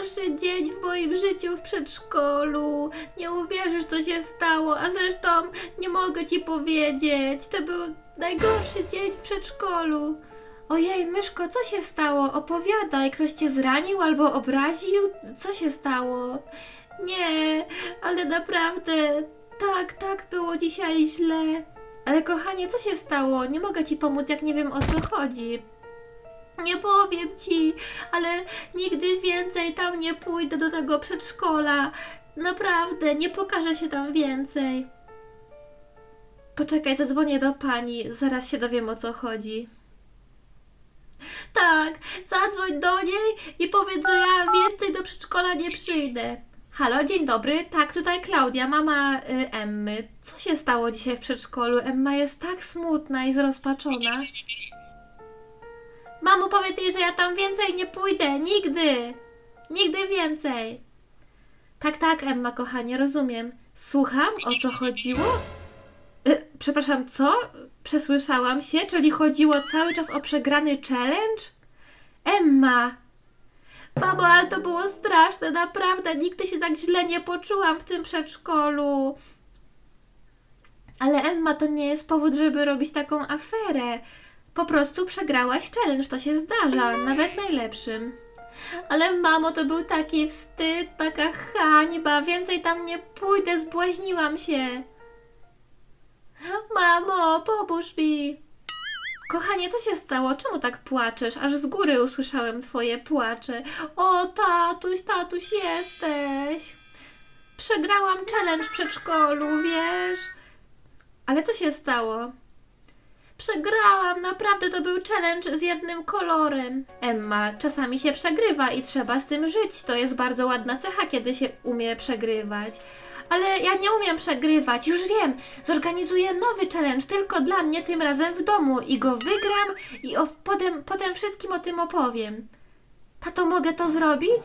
Najgorszy dzień w moim życiu w przedszkolu. Nie uwierzysz, co się stało, a zresztą nie mogę ci powiedzieć. To był najgorszy dzień w przedszkolu. Ojej, myszko, co się stało? Opowiadaj, ktoś cię zranił albo obraził? Co się stało? Nie, ale naprawdę, tak, tak, było dzisiaj źle. Ale kochanie, co się stało? Nie mogę ci pomóc, jak nie wiem o co chodzi. Nie powiem ci, ale nigdy więcej tam nie pójdę do tego przedszkola. Naprawdę, nie pokażę się tam więcej. Poczekaj, zadzwonię do pani, zaraz się dowiem o co chodzi. Tak, zadzwoń do niej i powiedz, że ja więcej do przedszkola nie przyjdę. Halo, dzień dobry. Tak, tutaj Klaudia, mama y, Emmy. Co się stało dzisiaj w przedszkolu? Emma jest tak smutna i zrozpaczona. Mamo, powiedz jej, że ja tam więcej nie pójdę. Nigdy. Nigdy więcej. Tak, tak, Emma, kochanie, rozumiem. Słucham, o co chodziło? Y, przepraszam, co? Przesłyszałam się? Czyli chodziło cały czas o przegrany challenge? Emma! Mamo, ale to było straszne, naprawdę. Nigdy się tak źle nie poczułam w tym przedszkolu. Ale Emma, to nie jest powód, żeby robić taką aferę. Po prostu przegrałaś challenge, to się zdarza, nawet najlepszym. Ale mamo, to był taki wstyd, taka hańba, więcej tam nie pójdę, zbłaźniłam się. Mamo, pomóż mi. Kochanie, co się stało? Czemu tak płaczesz? Aż z góry usłyszałem twoje płacze. O, tatuś, tatuś, jesteś. Przegrałam challenge w przedszkolu, wiesz? Ale co się stało? Przegrałam, naprawdę to był challenge z jednym kolorem. Emma, czasami się przegrywa i trzeba z tym żyć. To jest bardzo ładna cecha, kiedy się umie przegrywać. Ale ja nie umiem przegrywać, już wiem. Zorganizuję nowy challenge tylko dla mnie, tym razem w domu i go wygram i o, potem, potem wszystkim o tym opowiem. Tato, mogę to zrobić?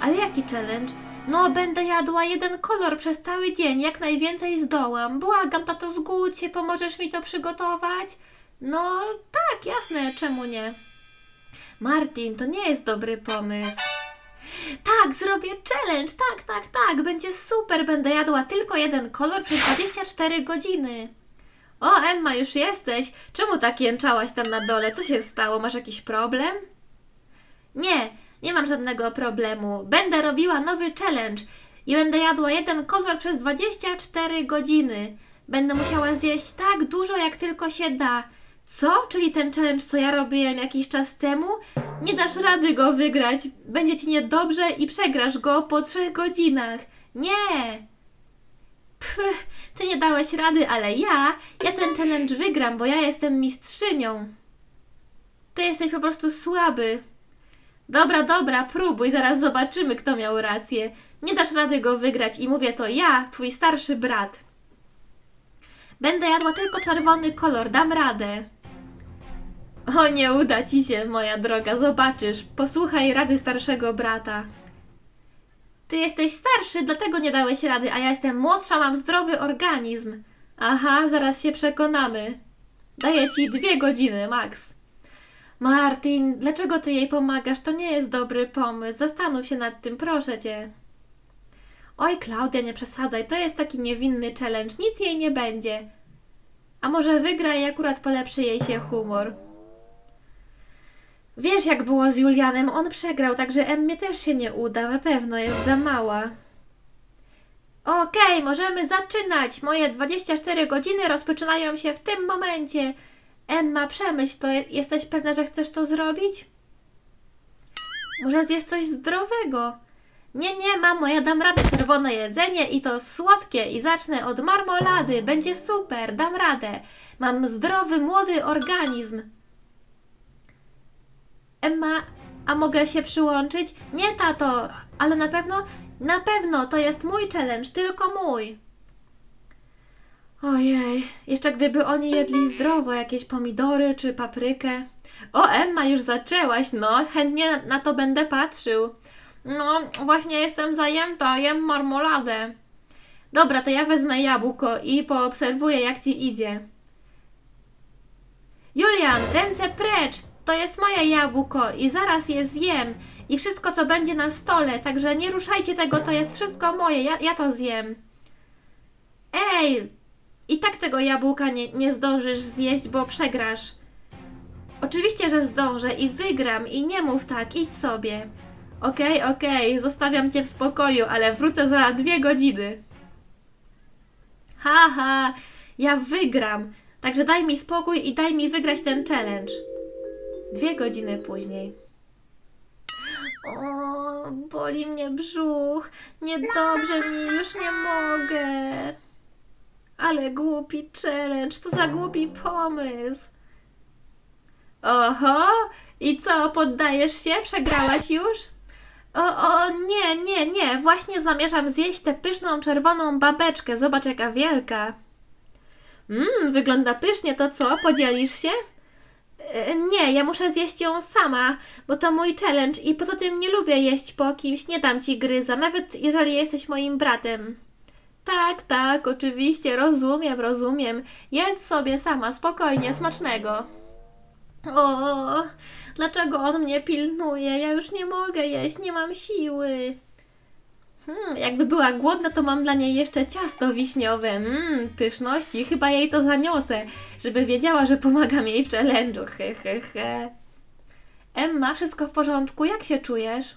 Ale jaki challenge? No, będę jadła jeden kolor przez cały dzień, jak najwięcej zdołam. Błagam, tato, zgódź się, pomożesz mi to przygotować? No, tak, jasne, czemu nie? Martin, to nie jest dobry pomysł. Tak, zrobię challenge, tak, tak, tak, będzie super, będę jadła tylko jeden kolor przez 24 godziny. O, Emma, już jesteś. Czemu tak jęczałaś tam na dole? Co się stało? Masz jakiś problem? Nie, nie mam żadnego problemu. Będę robiła nowy challenge i będę jadła jeden kolor przez 24 godziny. Będę musiała zjeść tak dużo, jak tylko się da. Co? Czyli ten challenge, co ja robiłem jakiś czas temu? Nie dasz rady go wygrać. Będzie ci niedobrze i przegrasz go po trzech godzinach. Nie! Pff, ty nie dałeś rady, ale ja, ja ten challenge wygram, bo ja jestem mistrzynią. Ty jesteś po prostu słaby. Dobra, dobra, próbuj, zaraz zobaczymy, kto miał rację. Nie dasz rady go wygrać i mówię to ja, twój starszy brat. Będę jadła tylko czerwony kolor, dam radę. O, nie uda ci się, moja droga, zobaczysz. Posłuchaj rady starszego brata. Ty jesteś starszy, dlatego nie dałeś rady, a ja jestem młodsza, mam zdrowy organizm. Aha, zaraz się przekonamy. Daję ci dwie godziny, Max. Martin, dlaczego ty jej pomagasz? To nie jest dobry pomysł. Zastanów się nad tym, proszę cię. Oj, Klaudia, nie przesadzaj, to jest taki niewinny challenge, nic jej nie będzie. A może wygra i akurat polepszy jej się humor. Wiesz, jak było z Julianem, on przegrał, także Emmie też się nie uda, na pewno jest za mała. Okej, możemy zaczynać. Moje 24 godziny rozpoczynają się w tym momencie. Emma, przemyśl to. Jesteś pewna, że chcesz to zrobić? Może zjesz coś zdrowego? Nie, nie, mamo, ja dam radę czerwone jedzenie i to słodkie i zacznę od marmolady. Będzie super, dam radę. Mam zdrowy, młody organizm. Emma, a mogę się przyłączyć? Nie, tato, ale na pewno, na pewno to jest mój challenge, tylko mój. Ojej, jeszcze gdyby oni jedli zdrowo, jakieś pomidory czy paprykę. O, Emma, już zaczęłaś, no, chętnie na to będę patrzył. No, właśnie jestem zajęta, jem marmoladę. Dobra, to ja wezmę jabłko i poobserwuję, jak ci idzie. Julian, ręce precz! To jest moje jabłko i zaraz je zjem. I wszystko, co będzie na stole, także nie ruszajcie tego, to jest wszystko moje, ja, ja to zjem. Ej, i tak tego jabłka nie, nie zdążysz zjeść, bo przegrasz. Oczywiście, że zdążę i wygram i nie mów tak, idź sobie. Okej, okej, zostawiam cię w spokoju, ale wrócę za dwie godziny. Haha, ja wygram. Także daj mi spokój i daj mi wygrać ten challenge. Dwie godziny później. O, boli mnie brzuch. Niedobrze mi, już nie mogę. Ale głupi challenge, to za głupi pomysł. Oho, i co, poddajesz się? Przegrałaś już? O, o, nie, nie, nie, właśnie zamierzam zjeść tę pyszną czerwoną babeczkę. Zobacz, jaka wielka. Mmm, wygląda pysznie, to co, podzielisz się? E, Nie, ja muszę zjeść ją sama, bo to mój challenge i poza tym nie lubię jeść po kimś, nie dam ci gryza, nawet jeżeli jesteś moim bratem. Tak, tak, oczywiście, rozumiem, rozumiem. Jedz sobie sama, spokojnie, smacznego. O, dlaczego on mnie pilnuje? Ja już nie mogę jeść, nie mam siły. Hmm, jakby była głodna, to mam dla niej jeszcze ciasto wiśniowe. Mmm, pyszności, chyba jej to zaniosę, żeby wiedziała, że pomagam jej w challenge'u. He, he, he. Emma, wszystko w porządku? Jak się czujesz?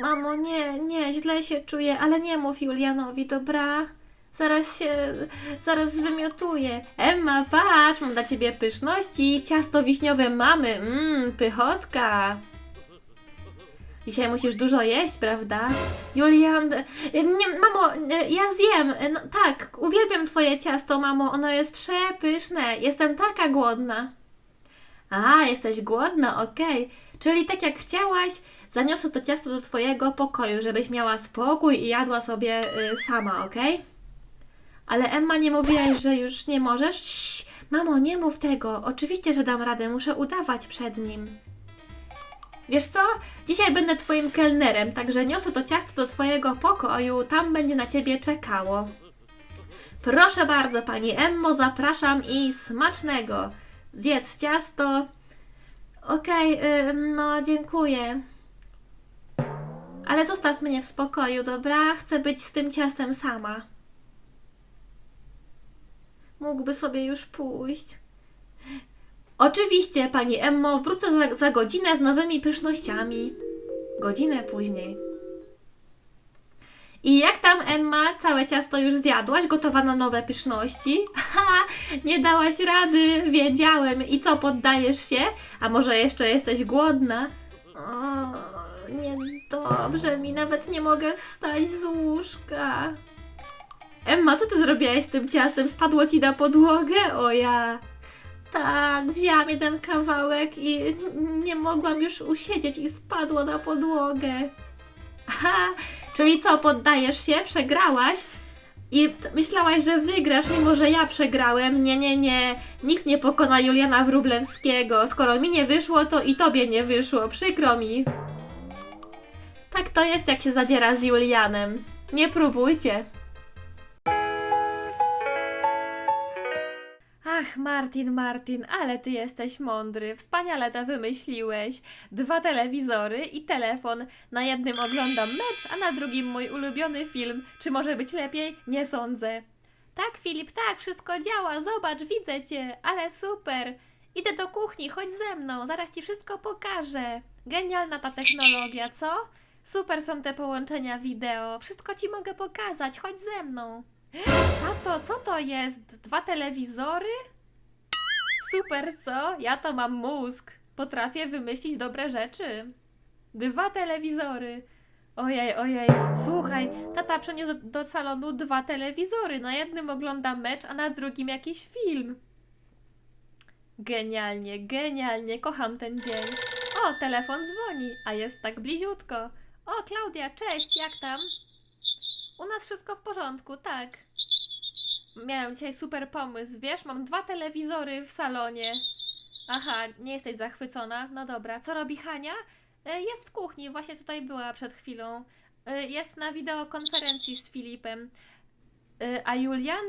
Mamo, nie, nie, źle się czuję, ale nie mów Julianowi, dobra? Zaraz się, zaraz zwymiotuję. Emma, patrz, mam dla ciebie pyszności, ciasto wiśniowe mamy, mmm, pychotka. Dzisiaj musisz dużo jeść, prawda? Julian, y, nie, mamo, y, ja zjem, y, no, tak, uwielbiam twoje ciasto, mamo, ono jest przepyszne, jestem taka głodna. A, jesteś głodna, okej. Czyli tak jak chciałaś, zaniosę to ciasto do twojego pokoju, żebyś miała spokój i jadła sobie y, sama, okej? Ale Emma, nie mówiłaś, że już nie możesz? Sz, mamo, nie mów tego. Oczywiście, że dam radę, muszę udawać przed nim. Wiesz co? Dzisiaj będę twoim kelnerem, także niosę to ciasto do twojego pokoju, tam będzie na ciebie czekało. Proszę bardzo, pani Emmo, zapraszam i smacznego. Zjedz ciasto. Okej, ym, no dziękuję. Ale zostaw mnie w spokoju, dobra? Chcę być z tym ciastem sama. Mógłby sobie już pójść. Oczywiście, pani Emmo, wrócę za, za godzinę z nowymi pysznościami. Godzinę później. I jak tam, Emma? Całe ciasto już zjadłaś? Gotowa na nowe pyszności? Ha! Nie dałaś rady, wiedziałem. I co, poddajesz się? A może jeszcze jesteś głodna? O, niedobrze mi, nawet nie mogę wstać z łóżka. Emma, co ty zrobiłaś z tym ciastem? Spadło ci na podłogę? O ja. Tak, wzięłam jeden kawałek i nie mogłam już usiedzieć i spadło na podłogę. Aha, czyli co, poddajesz się? Przegrałaś? I myślałaś, że wygrasz, mimo że ja przegrałem? Nie, nie, nie. Nikt nie pokona Juliana Wróblewskiego. Skoro mi nie wyszło, to i tobie nie wyszło. Przykro mi. Tak to jest, jak się zadziera z Julianem. Nie próbujcie. Ach, Martin, Martin, ale ty jesteś mądry. Wspaniale to wymyśliłeś. Dwa telewizory i telefon. Na jednym oglądam mecz, a na drugim mój ulubiony film. Czy może być lepiej? Nie sądzę. Tak, Filip, tak, wszystko działa. Zobacz, widzę cię. Ale super. Idę do kuchni, chodź ze mną, zaraz ci wszystko pokażę. Genialna ta technologia, co? Super są te połączenia wideo. Wszystko ci mogę pokazać, chodź ze mną. Tato, co to jest? Dwa telewizory? Super, co? Ja to mam mózg. Potrafię wymyślić dobre rzeczy. Dwa telewizory. Ojej, ojej. Słuchaj, tata przyniósł do, do salonu dwa telewizory. Na jednym ogląda mecz, a na drugim jakiś film. Genialnie, genialnie. Kocham ten dzień. O, telefon dzwoni, a jest tak bliziutko. O, Klaudia, cześć, jak tam? U nas wszystko w porządku, tak. Miałem dzisiaj super pomysł, wiesz, mam dwa telewizory w salonie. Aha, nie jesteś zachwycona? No dobra, co robi Hania? E, Jest w kuchni, właśnie tutaj była przed chwilą. E, Jest na wideokonferencji z Filipem. E, A Julian?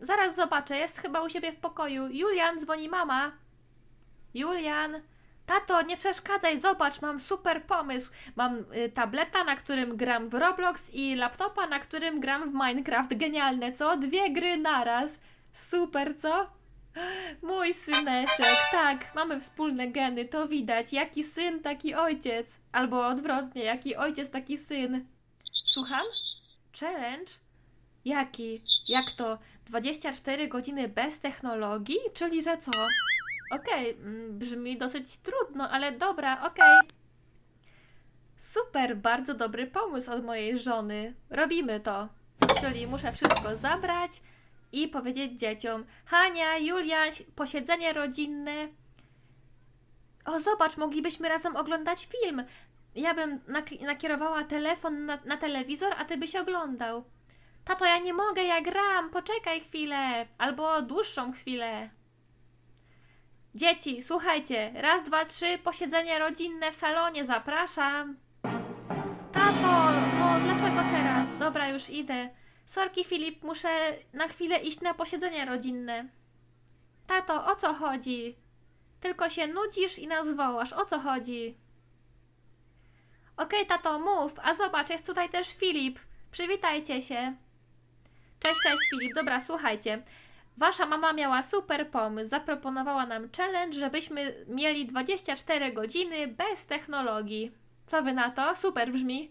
Zaraz zobaczę, jest chyba u siebie w pokoju. Julian, dzwoni mama. Julian, Tato, nie przeszkadzaj, zobacz, mam super pomysł. Mam y, tableta, na którym gram w Roblox i laptopa, na którym gram w Minecraft. Genialne, co? Dwie gry naraz. Super, co? Mój syneczek, tak, mamy wspólne geny, to widać. Jaki syn, taki ojciec. Albo odwrotnie, jaki ojciec, taki syn. Słucham? Challenge? Jaki? Jak to? 24 godziny bez technologii? Czyli że co? Okej, mm, brzmi dosyć trudno, ale dobra, okej. Super, bardzo dobry pomysł od mojej żony. Robimy to. Czyli muszę wszystko zabrać i powiedzieć dzieciom: Hania, Julian, posiedzenie rodzinne. O, zobacz, moglibyśmy razem oglądać film. Ja bym nak- nakierowała telefon na, na telewizor, a ty byś oglądał. Tato, ja nie mogę, ja gram, poczekaj chwilę. Albo dłuższą chwilę. Dzieci, słuchajcie, raz, dwa, trzy, posiedzenie rodzinne w salonie, zapraszam. Tato, no dlaczego teraz? Dobra, już idę. Sorki Filip, muszę na chwilę iść na posiedzenie rodzinne. Tato, o co chodzi? Tylko się nudzisz i nas wołasz, o co chodzi? Okej, tato, mów, a zobacz, jest tutaj też Filip. Przywitajcie się. Cześć, cześć Filip. Dobra, słuchajcie. Wasza mama miała super pomysł. Zaproponowała nam challenge, żebyśmy mieli 24 godziny bez technologii. Co wy na to? Super brzmi.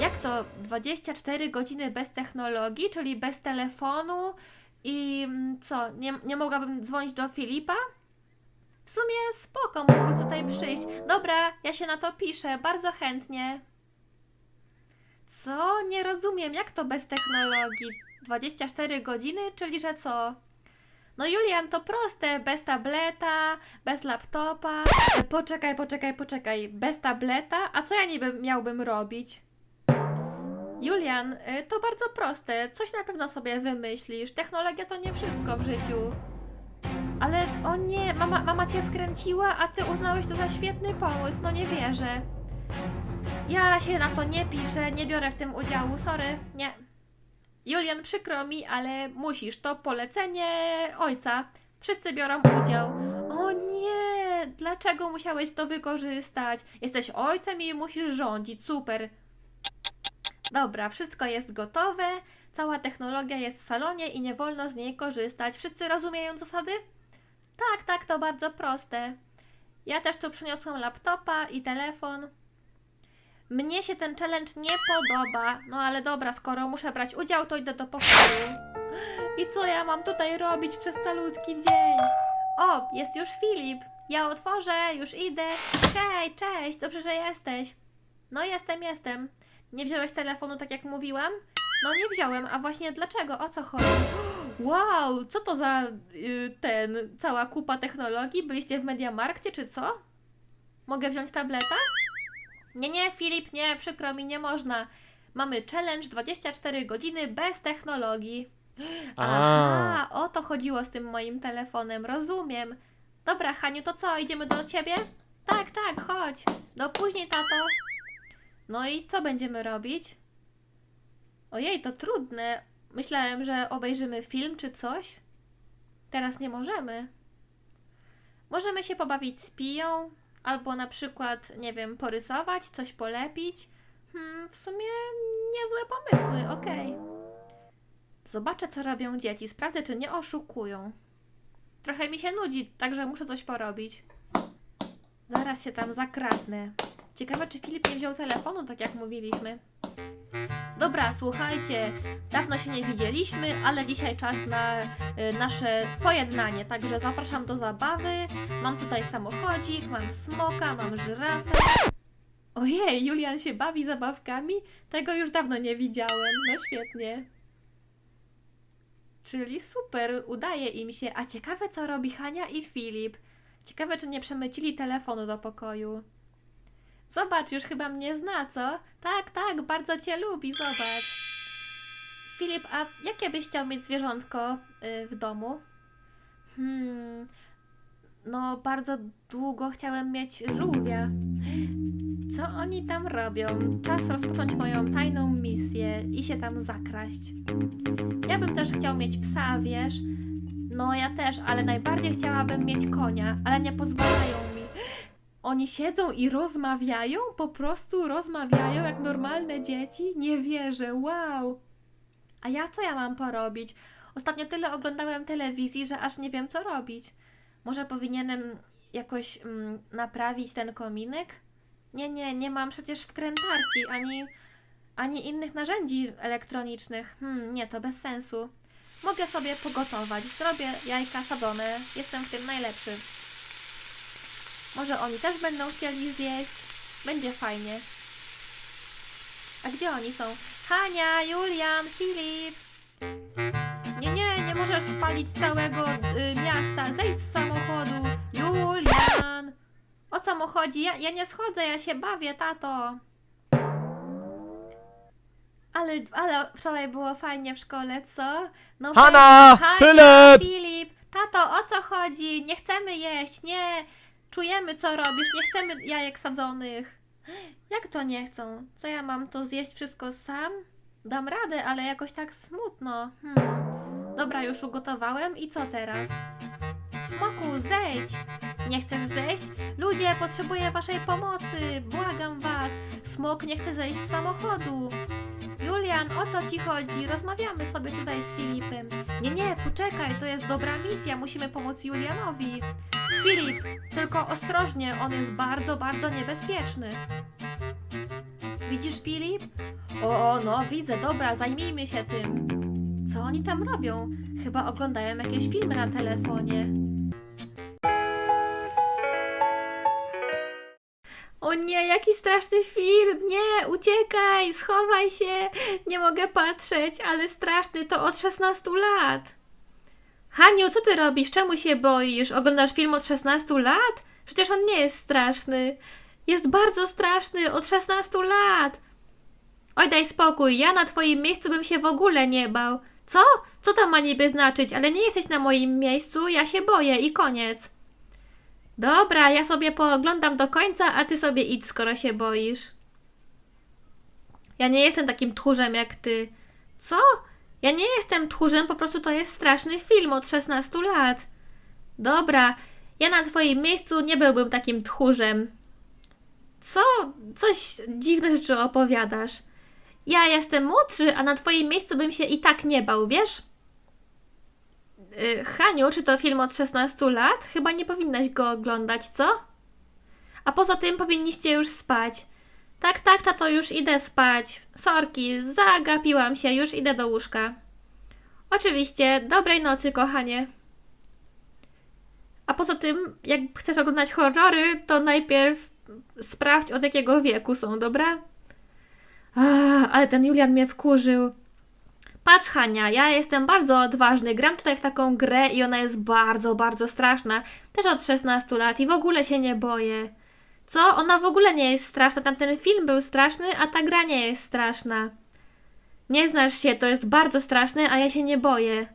Jak to 24 godziny bez technologii, czyli bez telefonu i mm, co? Nie, nie mogłabym dzwonić do Filipa? W sumie spoko, mógłby tutaj przyjść. Dobra, ja się na to piszę, bardzo chętnie. Co? Nie rozumiem, jak to bez technologii? 24 godziny, czyli że co? No Julian, to proste, bez tableta, bez laptopa. Poczekaj, poczekaj, poczekaj, bez tableta? A co ja niby miałbym robić? Julian, y, to bardzo proste, coś na pewno sobie wymyślisz. Technologia to nie wszystko w życiu. Ale o nie, mama, mama cię wkręciła, a ty uznałeś to za świetny pomysł, no nie wierzę. Ja się na to nie piszę, nie biorę w tym udziału, sorry, nie. Julian, przykro mi, ale musisz, to polecenie ojca. Wszyscy biorą udział. O nie, dlaczego musiałeś to wykorzystać? Jesteś ojcem i musisz rządzić, super. Dobra, wszystko jest gotowe, cała technologia jest w salonie i nie wolno z niej korzystać. Wszyscy rozumieją zasady? Tak, tak, to bardzo proste. Ja też tu przyniosłam laptopa i telefon. Mnie się ten challenge nie podoba. No ale dobra, skoro muszę brać udział, to idę do pokoju. I co ja mam tutaj robić przez calutki dzień? O, jest już Filip. Ja otworzę, już idę. Hej, cześć, dobrze, że jesteś. No jestem, jestem. Nie wziąłeś telefonu tak jak mówiłam? No nie wziąłem, a właśnie dlaczego? O co chodzi? Wow, co to za y, ten, cała kupa technologii? Byliście w Mediamarkcie czy co? Mogę wziąć tableta? Nie, nie, Filip, nie, przykro mi, nie można. Mamy challenge 24 godziny bez technologii. Aha, o to chodziło z tym moim telefonem, rozumiem. Dobra, Haniu, to co, idziemy do ciebie? Tak, tak, chodź. Do później, tato. No i co będziemy robić? Ojej, to trudne. Myślałem, że obejrzymy film czy coś. Teraz nie możemy. Możemy się pobawić z piją, albo na przykład, nie wiem, porysować, coś polepić. Hmm, w sumie niezłe pomysły, okej. Zobaczę, co robią dzieci, sprawdzę, czy nie oszukują. Trochę mi się nudzi, także muszę coś porobić. Zaraz się tam zakradnę. Ciekawe, czy Filip nie wziął telefonu, tak jak mówiliśmy. Dobra, słuchajcie, dawno się nie widzieliśmy, ale dzisiaj czas na y, nasze pojednanie, także zapraszam do zabawy. Mam tutaj samochodzik, mam smoka, mam żyrafę. Ojej, Julian się bawi zabawkami? Tego już dawno nie widziałem, no świetnie. Czyli super, udaje im się. A ciekawe, co robi Hania i Filip. Ciekawe, czy nie przemycili telefonu do pokoju. Zobacz, już chyba mnie zna, co? Tak, tak, bardzo cię lubi, zobacz. Filip, a jakie byś chciał mieć zwierzątko y, w domu? Hmm, no bardzo długo chciałem mieć żółwia. Co oni tam robią? Czas rozpocząć moją tajną misję i się tam zakraść. Ja bym też chciał mieć psa, wiesz? No ja też, ale najbardziej chciałabym mieć konia, ale nie pozwalają. Oni siedzą i rozmawiają? Po prostu rozmawiają jak normalne dzieci? Nie wierzę, wow! A ja co ja mam porobić? Ostatnio tyle oglądałem telewizji, że aż nie wiem co robić. Może powinienem jakoś mm, naprawić ten kominek? Nie, nie, nie mam przecież wkrętarki ani, ani innych narzędzi elektronicznych. Hmm, nie, to bez sensu. Mogę sobie pogotować. Zrobię jajka sadzone. Jestem w tym najlepszy. Może oni też będą chcieli zjeść. Będzie fajnie. A gdzie oni są? Hania, Julian, Filip. Nie, nie, nie możesz spalić całego y, miasta. Zejdź z samochodu. Julian. O co mu chodzi? Ja, ja nie schodzę, ja się bawię, tato. Ale, ale wczoraj było fajnie w szkole, co? No Hanna! Filip! Filip! Tato, o co chodzi? Nie chcemy jeść, nie! Czujemy, co robisz, nie chcemy jajek sadzonych. Jak to nie chcą? Co ja mam to zjeść wszystko sam? Dam radę, ale jakoś tak smutno. Hmm. Dobra, już ugotowałem i co teraz? Smoku, zejdź! Nie chcesz zejść? Ludzie, potrzebuję waszej pomocy! Błagam was! Smok nie chce zejść z samochodu! Julian, o co ci chodzi? Rozmawiamy sobie tutaj z Filipem. Nie, nie, poczekaj, to jest dobra misja, musimy pomóc Julianowi. Filip, tylko ostrożnie, on jest bardzo, bardzo niebezpieczny. Widzisz, Filip? O, no, widzę, dobra, zajmijmy się tym. Co oni tam robią? Chyba oglądają jakieś filmy na telefonie. O nie, jaki straszny film! Nie, uciekaj, schowaj się! Nie mogę patrzeć, ale straszny to od 16 lat. Haniu, co ty robisz? Czemu się boisz? Oglądasz film od 16 lat? Przecież on nie jest straszny. Jest bardzo straszny, od 16 lat. Oj, daj spokój, ja na twoim miejscu bym się w ogóle nie bał. Co? Co to ma niby znaczyć? Ale nie jesteś na moim miejscu, ja się boję i koniec. Dobra, ja sobie pooglądam do końca, a ty sobie idź, skoro się boisz. Ja nie jestem takim tchórzem jak ty. Co? Ja nie jestem tchórzem, po prostu to jest straszny film od 16 lat. Dobra, ja na twoim miejscu nie byłbym takim tchórzem. Co? Coś dziwne rzeczy opowiadasz. Ja jestem młodszy, a na twoim miejscu bym się i tak nie bał, wiesz? Y, Haniu, czy to film od 16 lat? Chyba nie powinnaś go oglądać, co? A poza tym powinniście już spać. Tak, tak, tato, już idę spać. Sorki, zagapiłam się, już idę do łóżka. Oczywiście, dobrej nocy, kochanie. A poza tym, jak chcesz oglądać horrory, to najpierw sprawdź od jakiego wieku są, dobra? Ah, ale ten Julian mnie wkurzył. Patrz, Hania, ja jestem bardzo odważny. Gram tutaj w taką grę i ona jest bardzo, bardzo straszna. Też od 16 lat i w ogóle się nie boję. Co? Ona w ogóle nie jest straszna. Tamten film był straszny, a ta gra nie jest straszna. Nie znasz się, to jest bardzo straszne, a ja się nie boję.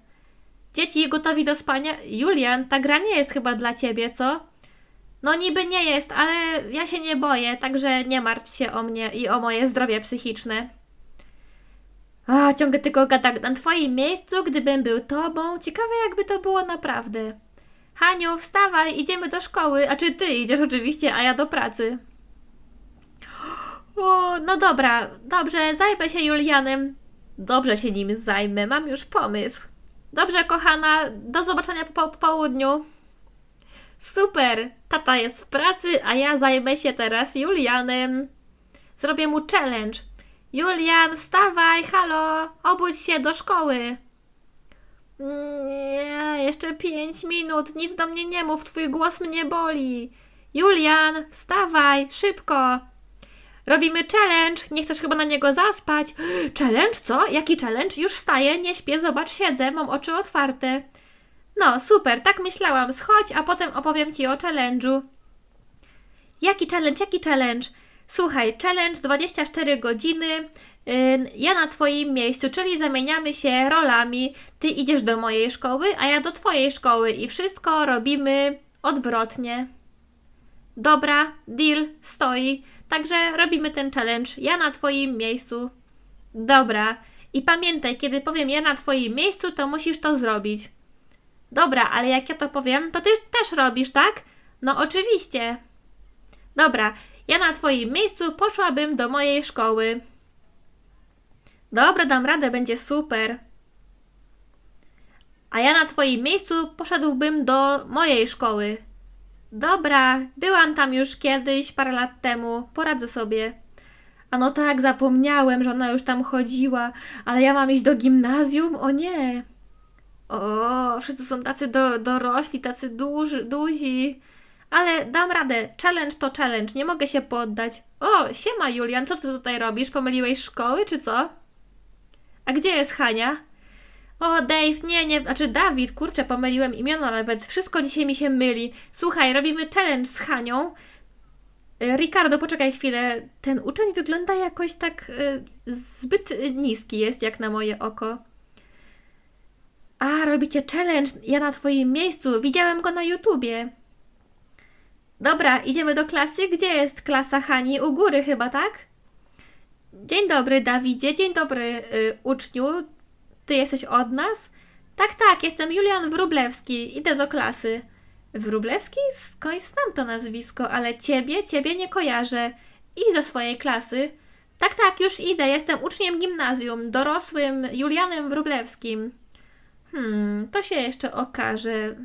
Dzieci gotowi do spania? Julian, ta gra nie jest chyba dla ciebie, co? No niby nie jest, ale ja się nie boję, także nie martw się o mnie i o moje zdrowie psychiczne. A, ciągle tylko gadam na twoim miejscu, gdybym był tobą. Ciekawe jakby to było naprawdę. Haniu, wstawaj, idziemy do szkoły. A czy ty idziesz oczywiście, a ja do pracy. O, no dobra, dobrze, zajmę się Julianem. Dobrze się nim zajmę, mam już pomysł. Dobrze, kochana, do zobaczenia po, po południu. Super, tata jest w pracy, a ja zajmę się teraz Julianem. Zrobię mu challenge. Julian, wstawaj, halo, obudź się do szkoły. Nie, jeszcze pięć minut, nic do mnie nie mów, twój głos mnie boli. Julian, wstawaj, szybko. Robimy challenge, nie chcesz chyba na niego zaspać. Challenge, co? Jaki challenge? Już wstaję, nie śpię, zobacz, siedzę, mam oczy otwarte. No, super, tak myślałam, schodź, a potem opowiem ci o challenge'u. Jaki challenge, jaki challenge? Słuchaj, challenge 24 godziny. Ja na Twoim miejscu, czyli zamieniamy się rolami. Ty idziesz do mojej szkoły, a ja do Twojej szkoły i wszystko robimy odwrotnie. Dobra, deal, stoi. Także robimy ten challenge. Ja na Twoim miejscu. Dobra. I pamiętaj, kiedy powiem ja na Twoim miejscu, to musisz to zrobić. Dobra, ale jak ja to powiem, to Ty też robisz, tak? No oczywiście. Dobra, ja na twoim miejscu poszłabym do mojej szkoły. Dobra, dam radę, będzie super. A ja na twoim miejscu poszedłbym do mojej szkoły. Dobra, byłam tam już kiedyś, parę lat temu, poradzę sobie. A no tak, zapomniałem, że ona już tam chodziła, ale ja mam iść do gimnazjum? O nie! O, wszyscy są tacy do, dorośli, tacy duży, duzi. Ale dam radę. Challenge to challenge, nie mogę się poddać. O, siema Julian, co ty tutaj robisz? Pomyliłeś szkoły, czy co? A gdzie jest Hania? O, Dave, nie, nie, znaczy Dawid, kurczę, pomyliłem imiona nawet. Wszystko dzisiaj mi się myli. Słuchaj, robimy challenge z Hanią. E, Ricardo, poczekaj chwilę. Ten uczeń wygląda jakoś tak e, zbyt niski jest, jak na moje oko. A, robicie challenge, ja na twoim miejscu. Widziałem go na YouTubie. Dobra, idziemy do klasy. Gdzie jest klasa Hani? U góry chyba, tak? Dzień dobry, Dawidzie. Dzień dobry, y, uczniu. Ty jesteś od nas? Tak, tak, jestem Julian Wróblewski. Idę do klasy. Wróblewski? Skądś znam to nazwisko, ale ciebie, ciebie nie kojarzę. Idź do swojej klasy. Tak, tak, już idę. Jestem uczniem gimnazjum, dorosłym Julianem Wróblewskim. Hmm, to się jeszcze okaże.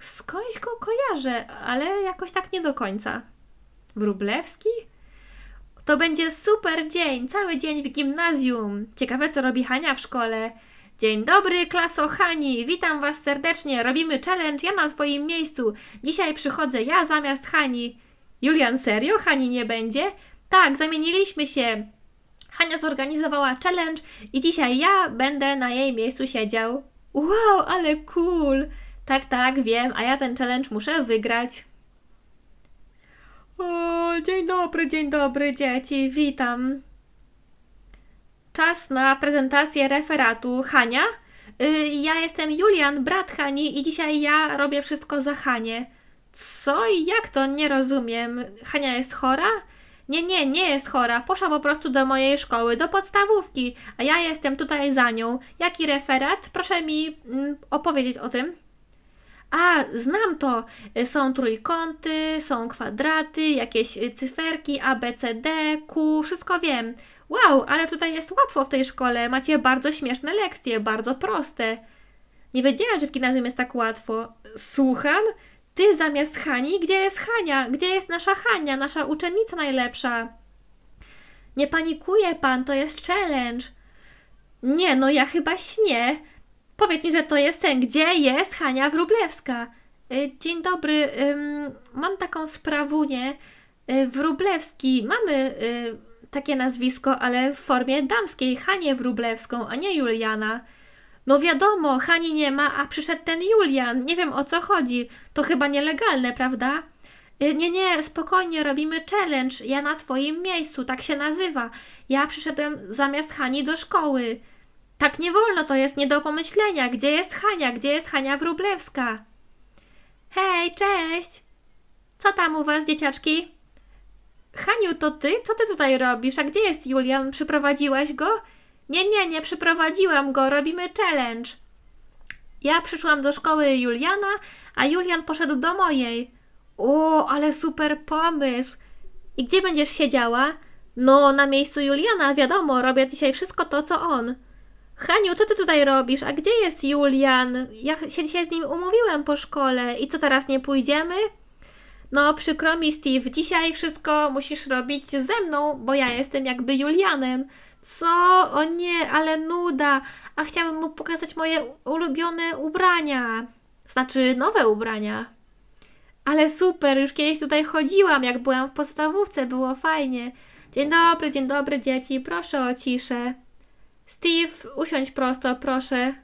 Skądś go kojarzę, ale jakoś tak nie do końca. Wróblewski? To będzie super dzień, cały dzień w gimnazjum. Ciekawe, co robi Hania w szkole. Dzień dobry, klaso Hani, witam Was serdecznie. Robimy challenge, ja na swoim miejscu. Dzisiaj przychodzę ja zamiast Hani. Julian, serio? Hani nie będzie? Tak, zamieniliśmy się. Hania zorganizowała challenge i dzisiaj ja będę na jej miejscu siedział. Wow, ale cool! Tak, tak, wiem, a ja ten challenge muszę wygrać. O, dzień dobry, dzień dobry, dzieci, witam. Czas na prezentację referatu. Hania? Y, ja jestem Julian, brat Hani i dzisiaj ja robię wszystko za Hanię. Co i jak to? Nie rozumiem. Hania jest chora? Nie, nie, nie jest chora. Poszła po prostu do mojej szkoły, do podstawówki, a ja jestem tutaj za nią. Jaki referat? Proszę mi mm, opowiedzieć o tym. A, znam to. Y, Są trójkąty, są kwadraty, jakieś y, cyferki A, B, C, D, Q, wszystko wiem. Wow, ale tutaj jest łatwo w tej szkole. Macie bardzo śmieszne lekcje, bardzo proste. Nie wiedziałam, że w gimnazjum jest tak łatwo. Słucham? Ty zamiast Hani? Gdzie jest Hania? Gdzie jest nasza Hania, nasza uczennica najlepsza? Nie panikuje pan, to jest challenge. Nie, no ja chyba śnię. Powiedz mi, że to jest ten. Gdzie jest Hania Wróblewska? Y, Dzień dobry, mam taką sprawunię. Y, Wróblewski, mamy y, takie nazwisko, ale w formie damskiej. Hanię Wróblewską, a nie Juliana. No wiadomo, Hani nie ma, a przyszedł ten Julian. Nie wiem o co chodzi. To chyba nielegalne, prawda? Nie, nie, spokojnie, robimy challenge. Ja na twoim miejscu, tak się nazywa. Ja przyszedłem zamiast Hani do szkoły. Tak nie wolno, to jest nie do pomyślenia. Gdzie jest Hania? Gdzie jest Hania Wróblewska? Hej, cześć! Co tam u was, dzieciaczki? Haniu, to ty? Co ty tutaj robisz? A gdzie jest Julian? Przyprowadziłaś go? Nie, nie, nie przyprowadziłam go. Robimy challenge. Ja przyszłam do szkoły Juliana, a Julian poszedł do mojej. O, ale super pomysł. I gdzie będziesz siedziała? No, na miejscu Juliana, wiadomo, robię dzisiaj wszystko to, co on. Haniu, co ty tutaj robisz? A gdzie jest Julian? Ja się dzisiaj z nim umówiłem po szkole. I co teraz nie pójdziemy? No, przykro mi, Steve, dzisiaj wszystko musisz robić ze mną, bo ja jestem jakby Julianem. Co? O nie, ale nuda. A chciałabym mu pokazać moje ulubione ubrania. Znaczy, nowe ubrania. Ale super, już kiedyś tutaj chodziłam, jak byłam w podstawówce, było fajnie. Dzień dobry, dzień dobry, dzieci, proszę o ciszę. Steve, usiądź prosto, proszę.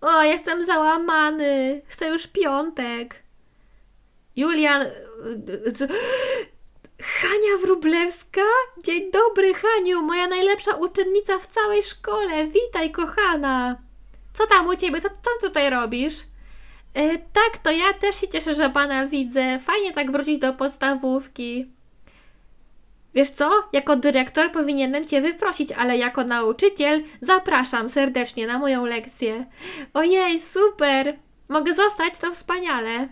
O, jestem załamany. Chcę już piątek. Julian. c- Hania Wróblewska? Dzień dobry, Haniu, moja najlepsza uczennica w całej szkole. Witaj, kochana. Co tam u ciebie? Co, co tutaj robisz? E, tak, to ja też się cieszę, że pana widzę. Fajnie tak wrócić do podstawówki. Wiesz co? Jako dyrektor powinienem cię wyprosić, ale jako nauczyciel zapraszam serdecznie na moją lekcję. Ojej, super! Mogę zostać? To wspaniale.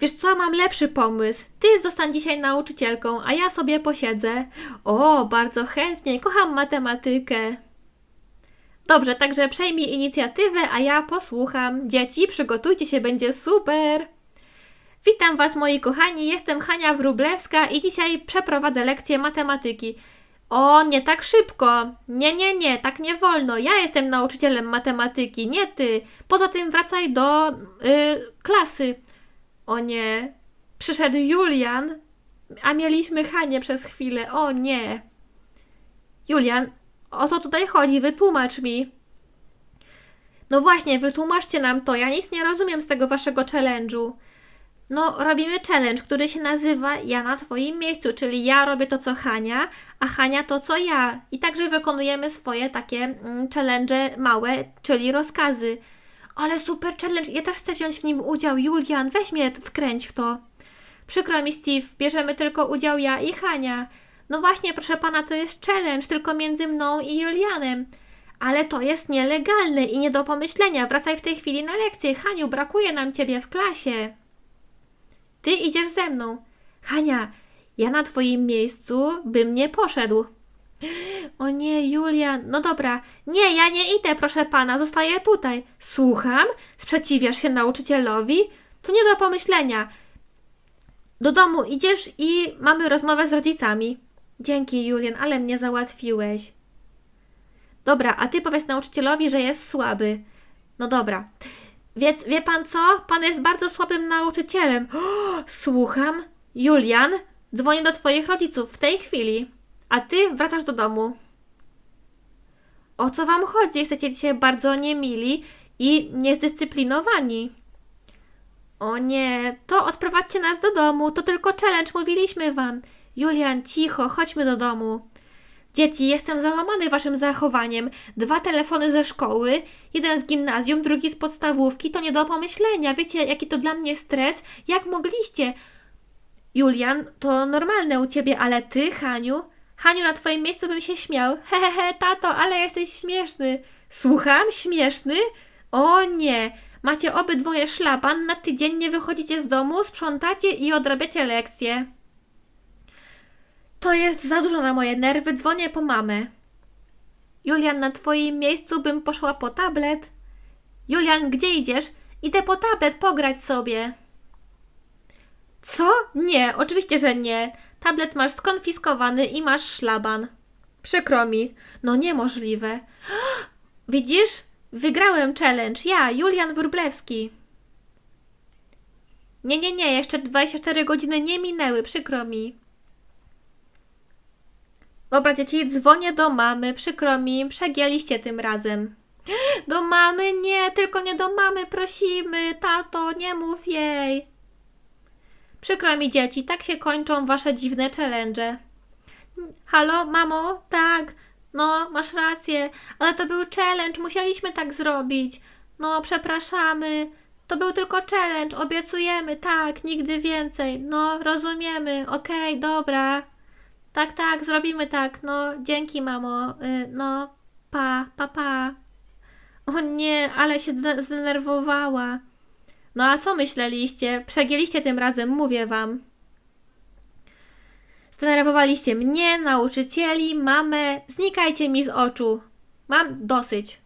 Wiesz co, mam lepszy pomysł. Ty zostań dzisiaj nauczycielką, a ja sobie posiedzę. O, bardzo chętnie, kocham matematykę. Dobrze, także przejmij inicjatywę, a ja posłucham. Dzieci, przygotujcie się, będzie super. Witam Was, moi kochani, jestem Hania Wrublewska i dzisiaj przeprowadzę lekcję matematyki. O, nie tak szybko. Nie, nie, nie, tak nie wolno. Ja jestem nauczycielem matematyki, nie ty. Poza tym wracaj do y, klasy. O nie, przyszedł Julian, a mieliśmy Hanię przez chwilę. O nie. Julian, o co tutaj chodzi? Wytłumacz mi. No właśnie, wytłumaczcie nam to. Ja nic nie rozumiem z tego waszego challenge'u. No, robimy challenge, który się nazywa Ja na Twoim miejscu, czyli ja robię to, co Hania, a Hania to, co ja. I także wykonujemy swoje takie mm, challenge małe, czyli rozkazy. Ale super challenge, ja też chcę wziąć w nim udział. Julian, weź mnie wkręć w to. Przykro mi, Steve, bierzemy tylko udział ja i Hania. No właśnie, proszę pana, to jest challenge tylko między mną i Julianem. Ale to jest nielegalne i nie do pomyślenia. Wracaj w tej chwili na lekcję. Haniu, brakuje nam ciebie w klasie. Ty idziesz ze mną. Hania, ja na twoim miejscu bym nie poszedł. O nie, Julian, no dobra. Nie, ja nie idę, proszę pana, zostaję tutaj. Słucham? Sprzeciwiasz się nauczycielowi? To nie do pomyślenia. Do domu idziesz i mamy rozmowę z rodzicami. Dzięki, Julian, ale mnie załatwiłeś. Dobra, a ty powiedz nauczycielowi, że jest słaby. No dobra. Więc wie pan co? Pan jest bardzo słabym nauczycielem. O, słucham. Julian, dzwonię do twoich rodziców w tej chwili. A ty wracasz do domu. O co wam chodzi? Jesteście dzisiaj bardzo niemili i niezdyscyplinowani. O nie, to odprowadźcie nas do domu. To tylko challenge, mówiliśmy wam. Julian, cicho, chodźmy do domu. Dzieci, jestem załamany waszym zachowaniem. Dwa telefony ze szkoły, jeden z gimnazjum, drugi z podstawówki. To nie do pomyślenia. Wiecie, jaki to dla mnie stres? Jak mogliście? Julian, to normalne u ciebie, ale ty, Haniu? Haniu, na twoim miejscu bym się śmiał. Hehehe, tato, ale jesteś śmieszny. Słucham? Śmieszny? O nie! Macie obydwoje szlaban, na tydzień nie wychodzicie z domu, sprzątacie i odrabiacie lekcje. To jest za dużo na moje nerwy, dzwonię po mamę. Julian, na twoim miejscu bym poszła po tablet. Julian, gdzie idziesz? Idę po tablet pograć sobie. Co? Nie, oczywiście, że nie. Tablet masz skonfiskowany i masz szlaban. Przykro mi. No niemożliwe. Widzisz? Wygrałem challenge. Ja, Julian Wróblewski. Nie, nie, nie, jeszcze 24 godziny nie minęły, przykro mi. Dobra, dzieci, dzwonię do mamy, przykro mi, przegięliście tym razem. Do mamy? Nie, tylko nie do mamy, prosimy, tato, nie mów jej. Przykro mi, dzieci, tak się kończą wasze dziwne challenge. Halo, mamo? Tak, no, masz rację, ale to był challenge, musieliśmy tak zrobić. No, przepraszamy. To był tylko challenge, obiecujemy, tak, nigdy więcej. No, rozumiemy, okej, dobra. Tak, tak, zrobimy tak. No, dzięki, mamo. Y, no, pa, pa, pa. O nie, ale się zde- zdenerwowała. No a co myśleliście? Przegięliście tym razem, mówię wam. Zdenerwowaliście mnie, nauczycieli, mamę. Znikajcie mi z oczu. Mam dosyć.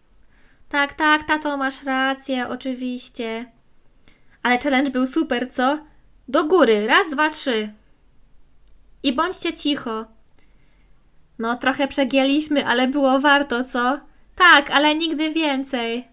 Tak, tak, tato, masz rację, oczywiście. Ale challenge był super, co? Do góry, raz, dwa, trzy. I bądźcie cicho. No, trochę przegięliśmy, ale było warto, co? Tak, ale nigdy więcej.